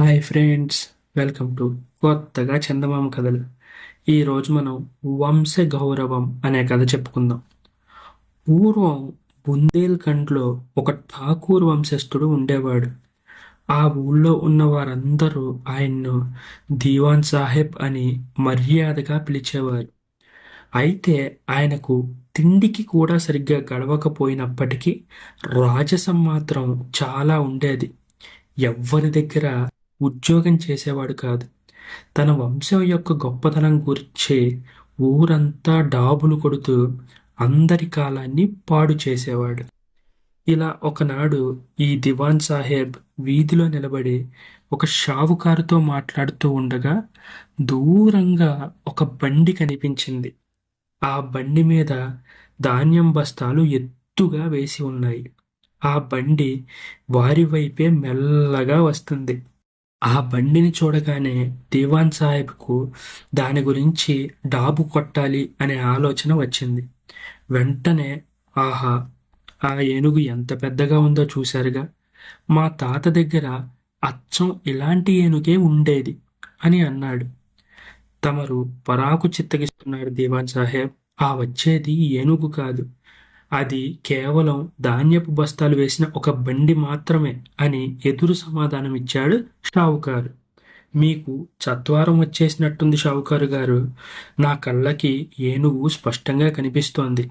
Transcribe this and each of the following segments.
Hi friends welcome to కొత్తగా చందమామ కథలు. ఈరోజు మనం వంశ గౌరవం అనే కథ చెప్పుకుందాం. పూర్వం బుందేల్ఖండ్లో ఒక ఠాకూర్ వంశస్థుడు ఉండేవాడు. ఆ ఊళ్ళో ఉన్న వారందరూ ఆయన్ను దీవాన్ సాహెబ్ అని మర్యాదగా పిలిచేవారు. అయితే ఆయనకు తిండికి కూడా సరిగ్గా గడవకపోయినప్పటికీ రాజసం మాత్రం చాలా ఉండేది. ఎవ్వరి దగ్గర ఉద్యోగం చేసేవాడు కాదు. తన వంశం యొక్క గొప్పతనం గురించి ఊరంతా డాబులు కొడుతూ అందరి కాలాన్ని పాడు చేసేవాడు. ఇలా ఒకనాడు ఈ దివాన్ సాహెబ్ వీధిలో నిలబడి ఒక షావుకారుతో మాట్లాడుతూ ఉండగా దూరంగా ఒక బండి కనిపించింది. ఆ బండి మీద ధాన్యం బస్తాలు ఎత్తుగా వేసి ఉన్నాయి. ఆ బండి వారి వైపే మెల్లగా వస్తుంది. ఆ బండిని చూడగానే దివాన్ సాహెబ్కు దాని గురించి డాబు కొట్టాలి అనే ఆలోచన వచ్చింది. వెంటనే ఆహా ఆ ఏనుగు ఎంత పెద్దగా ఉందో చూశారుగా. మా తాత దగ్గర అచ్చం ఇలాంటి ఏనుగే ఉండేది అని అన్నాడు. తమరు పరాకు చిత్తగిస్తున్నారు దివాన్ సాహెబ్. ఆ వచ్చేది ఏనుగు కాదు. అది కేవలం ధాన్యపు బస్తాలు వేసిన ఒక బండి మాత్రమే అని ఎదురు సమాధానం ఇచ్చాడు షావుకారు. మీకు చత్వారం వచ్చేసినట్టుంది షావుకారు గారు. నా కళ్ళకి ఏనుగు స్పష్టంగా కనిపిస్తోంది.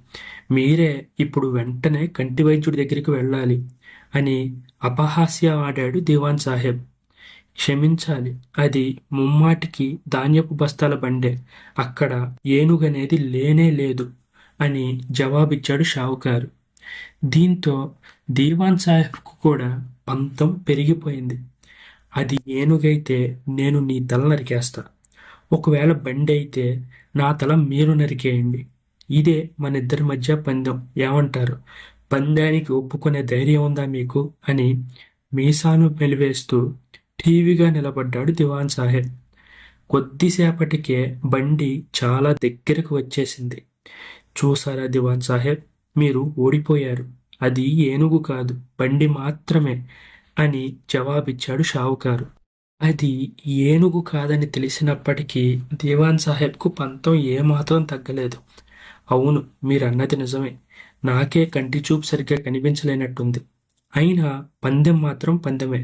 మీరే ఇప్పుడు వెంటనే కంటి వైద్యుడి దగ్గరికి వెళ్ళాలి అని అపహాస్య ఆడాడు దివాన్ సాహెబ్. క్షమించాలి అది ముమ్మాటికి ధాన్యపు బస్తాల బండే. అక్కడ ఏనుగనేది లేనే లేదు. అని జవాబిచ్చాడు షావుకారు. దీంతో దీవాన్ సాహెబ్కు కూడా పంతం పెరిగిపోయింది. అది ఏనుగైతే నేను నీ తల నరికేస్తా. ఒకవేళ బండి అయితే నా తల మీరు నరికేయండి. ఇదే మన ఇద్దరి మధ్య పందెం ఏమంటారు? పందానికి ఒప్పుకునే ధైర్యం ఉందా మీకు? అని మీసాను మెలివేస్తూ టీవీగా నిలబడ్డాడు దివాన్ సాహెబ్. కొద్దిసేపటికే బండి చాలా దగ్గరకు వచ్చేసింది. చూసారా దివాన్ సాహెబ్? మీరు ఓడిపోయారు. అది ఏనుగు కాదు బండి మాత్రమే అని జవాబిచ్చాడు షావుకారు. అది ఏనుగు కాదని తెలిసినప్పటికీ దివాన్ సాహెబ్కు పంతం ఏమాత్రం తగ్గలేదు. అవును మీరన్నది నిజమే. నాకే కంటి చూపు సరిగ్గా కనిపించలేనట్టుంది. అయినా పందెం మాత్రం పందెమే.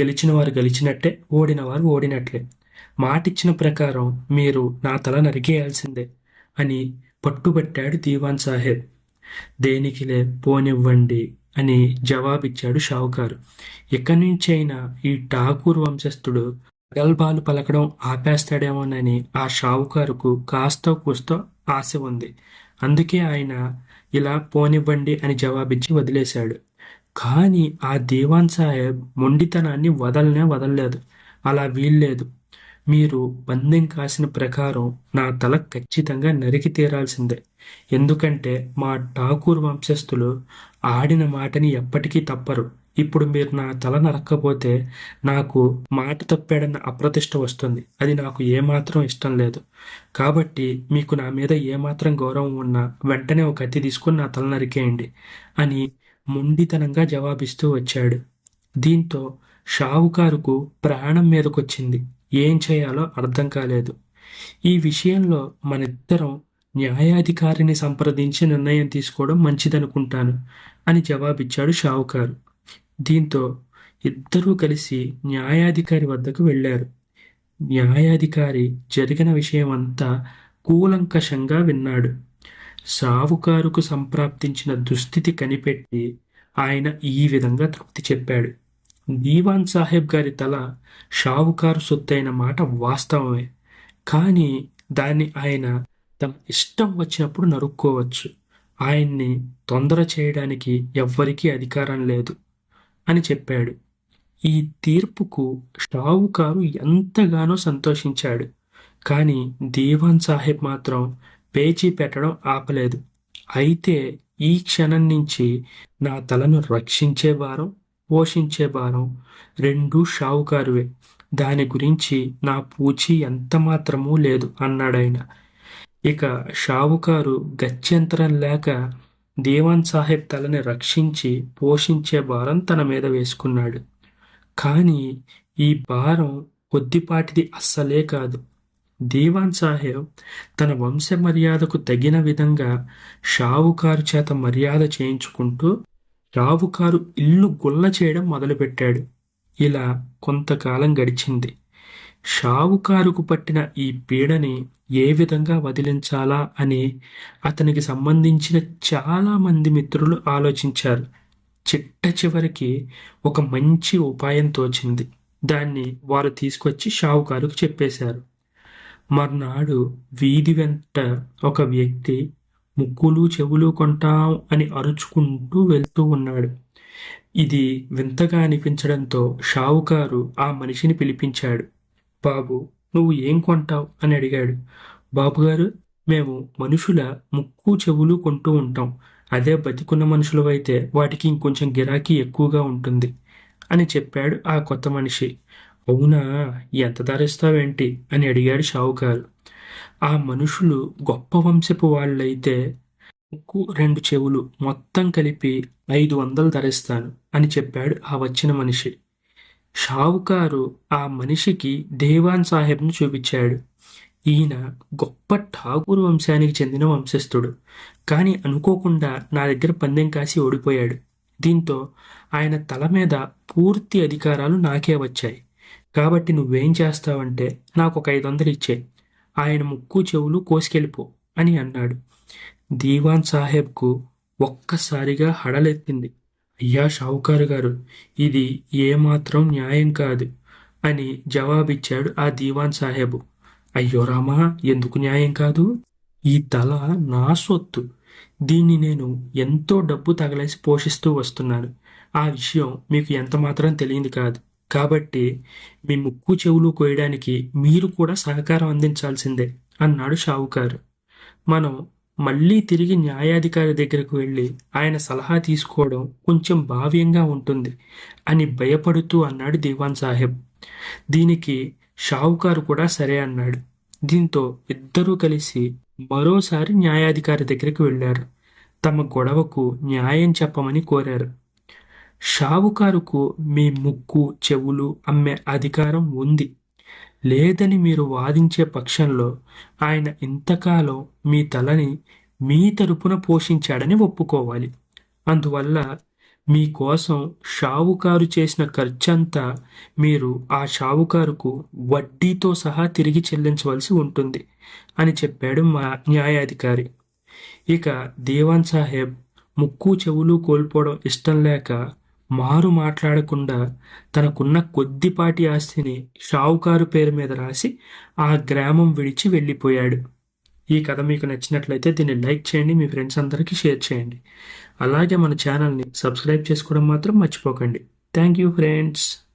గెలిచిన వారు గెలిచినట్టే ఓడిన వారు ఓడినట్లే. మాటిచ్చిన ప్రకారం మీరు నా తల నరికేయాల్సిందే అని పట్టుబట్టాడు దీవాన్ సాహెబ్. దేనికిలే పోనివ్వండి అని జవాబిచ్చాడు షావుకారు. ఇక్కడి నుంచైనా ఈ ఠాకూర్ వంశస్థుడు గల్బాలు పలకడం ఆపేస్తాడేమోనని ఆ షావుకారుకు కాస్త కూస్తో ఆశ ఉంది. అందుకే ఆయన ఇలా పోనివ్వండి అని జవాబిచ్చి వదిలేశాడు. కానీ ఆ దీవాన్ సాహెబ్ మొండితనాన్ని వదలనే వదలలేదు. అలా వీల్లేదు. మీరు పందెం కాసిన ప్రకారం నా తల ఖచ్చితంగా నరికి తీరాల్సిందే. ఎందుకంటే మా ఠాకూర్ వంశస్థులు ఆడిన మాటని ఎప్పటికీ తప్పరు. ఇప్పుడు మీరు నా తల నరక్కపోతే నాకు మాట తప్పాడన్న అప్రతిష్ట వస్తుంది. అది నాకు ఏమాత్రం ఇష్టం లేదు. కాబట్టి మీకు నా మీద ఏమాత్రం గౌరవం ఉన్నా వెంటనే ఒక కత్తి తీసుకుని నా తల నరికేయండి అని మొండితనంగా జవాబిస్తూ వచ్చాడు. దీంతో షావుకారుకు ప్రాణం మీదకొచ్చింది. ఏం చేయాలో అర్థం కాలేదు. ఈ విషయంలో మనిద్దరం న్యాయాధికారిని సంప్రదించి నిర్ణయం తీసుకోవడం మంచిదనుకుంటాను అని జవాబిచ్చాడు షావుకారు. దీంతో ఇద్దరూ కలిసి న్యాయాధికారి వద్దకు వెళ్ళారు. న్యాయాధికారి జరిగిన విషయం అంతా కూలంకషంగా విన్నాడు. సావుకారుకు సంప్రాప్తించిన దుస్థితి కనిపెట్టి ఆయన ఈ విధంగా తృప్తి చెప్పాడు. దీవాన్ సాహెబ్ గారి తల షావుకారు సొత్తైన మాట వాస్తవమే. కానీ దాన్ని ఆయన తమ ఇష్టం వచ్చినప్పుడు నరుక్కోవచ్చు. ఆయన్ని తొందర చేయడానికి ఎవ్వరికీ అధికారం లేదు అని చెప్పాడు. ఈ తీర్పుకు షావుకారు ఎంతగానో సంతోషించాడు. కానీ దీవాన్ సాహెబ్ మాత్రం పేచీ పెట్టడం ఆపలేదు. అయితే ఈ క్షణం నుంచి నా తలను రక్షించే వారం పోషించే భారం రెండు షావుకారువే. దాని గురించి నా పూచి ఎంత మాత్రమూ లేదు అన్నాడాయన ఇక షావుకారు గత్యంతరం లేక దేవాన్ సాహెబ్ తలని రక్షించి పోషించే భారం తన మీద వేసుకున్నాడు. కానీ ఈ భారం కొద్దిపాటిది అస్సలే కాదు. దీవాన్ సాహెబ్ తన వంశ మర్యాదకు తగిన విధంగా షావుకారు చేత మర్యాద చేయించుకుంటూ షావుకారు ఇల్లు గుల్ల చేయడం మొదలుపెట్టాడు. ఇలా కొంతకాలం గడిచింది. షావుకారుకు పట్టిన ఈ పీడని ఏ విధంగా వదిలించాలా అని అతనికి సంబంధించిన చాలా మంది మిత్రులు ఆలోచించారు. చిట్ట చివరికి ఒక మంచి ఉపాయం తోచింది. దాన్ని వారు తీసుకొచ్చి షావుకారుకు చెప్పేశారు. మర్నాడు వీధి వెంట ఒక వ్యక్తి ముక్కులు చెవులు కొంటాం అని అరుచుకుంటూ వెళ్తూ ఉన్నాడు. ఇది వింతగా అనిపించడంతో షావుకారు ఆ మనిషిని పిలిపించాడు. బాబు నువ్వు ఏం కొంటావు? అని అడిగాడు. బాబుగారు మేము మనుషుల ముక్కు చెవులు కొంటూ ఉంటాం. అదే బతికున్న మనుషులు అయితే వాటికి ఇంకొంచెం గిరాకీ ఎక్కువగా ఉంటుంది అని చెప్పాడు ఆ కొత్త మనిషి. అవునా ఎంత ధరిస్తావేంటి అని అడిగాడు షావుకారు. ఆ మనుషులు గొప్ప వంశపు వాళ్ళైతే ముక్కు రెండు చెవులు మొత్తం కలిపి ఐదు వందలు ధరిస్తాను అని చెప్పాడు ఆ వచ్చిన మనిషి. షావుకారు ఆ మనిషికి దేవాన్ సాహెబ్ను చూపించాడు. ఈయన గొప్ప ఠాకూర్ వంశానికి చెందిన వంశస్థుడు. కానీ అనుకోకుండా నా దగ్గర పందెం కాసి ఓడిపోయాడు. దీంతో ఆయన తల మీద పూర్తి అధికారాలు నాకే వచ్చాయి. కాబట్టి నువ్వేం చేస్తావంటే నాకు ఒక ఐదు వందలు ఇచ్చే ఆయన ముక్కు చెవులు కోసుకెళ్ళిపో అని అన్నాడు. దీవాన్ సాహెబ్కు ఒక్కసారిగా హడలెత్తింది. అయ్యా షావుకారు గారు ఇది ఏమాత్రం న్యాయం కాదు అని జవాబిచ్చాడు ఆ దీవాన్ సాహెబు. అయ్యో రామా ఎందుకు న్యాయం కాదు? ఈ తల నా సొత్తు. దీన్ని నేను ఎంతో డబ్బు తగలేసి పోషిస్తూ వస్తున్నాను. ఆ విషయం మీకు ఎంత మాత్రం తెలియదు కాదు. కాబట్టి మీ ముక్కు చెవులు కోయడానికి మీరు కూడా సహకారం అందించాల్సిందే అన్నాడు షావుకారు. మనం మళ్ళీ తిరిగి న్యాయాధికారి దగ్గరకు వెళ్ళి ఆయన సలహా తీసుకోవడం కొంచెం భావ్యంగా ఉంటుంది అని భయపడుతూ అన్నాడు దివాన్ సాహెబ్. దీనికి షావుకారు కూడా సరే అన్నాడు. దీంతో ఇద్దరూ కలిసి మరోసారి న్యాయాధికారి దగ్గరికి వెళ్ళారు. తమ గొడవకు న్యాయం చెప్పమని కోరారు. షావుకారుకు మీ ముక్కు చెవులు అమ్మే అధికారం ఉంది. లేదని మీరు వాదించే పక్షంలో ఆయన ఇంతకాలం మీ తలని మీ తరపున పోషించాడని ఒప్పుకోవాలి. అందువల్ల మీకోసం షావుకారు చేసిన ఖర్చంతా మీరు ఆ షావుకారుకు వడ్డీతో సహా తిరిగి చెల్లించవలసి ఉంటుంది అని చెప్పాడు మా న్యాయాధికారి. ఇక దేవాన్ సాహెబ్ ముక్కు చెవులు కోల్పోవడం ఇష్టం లేక మారు మాట్లాడకుండా తనకున్న కొద్దిపాటి ఆస్తిని షావుకారు పేరు మీద రాసి ఆ గ్రామం విడిచి వెళ్ళిపోయాడు. ఈ కథ మీకు నచ్చినట్లయితే దీన్ని లైక్ చేయండి మీ ఫ్రెండ్స్ అందరికీ షేర్ చేయండి. అలాగే మన ఛానల్ని సబ్స్క్రైబ్ చేసుకోవడం మాత్రం మర్చిపోకండి. Thank you friends.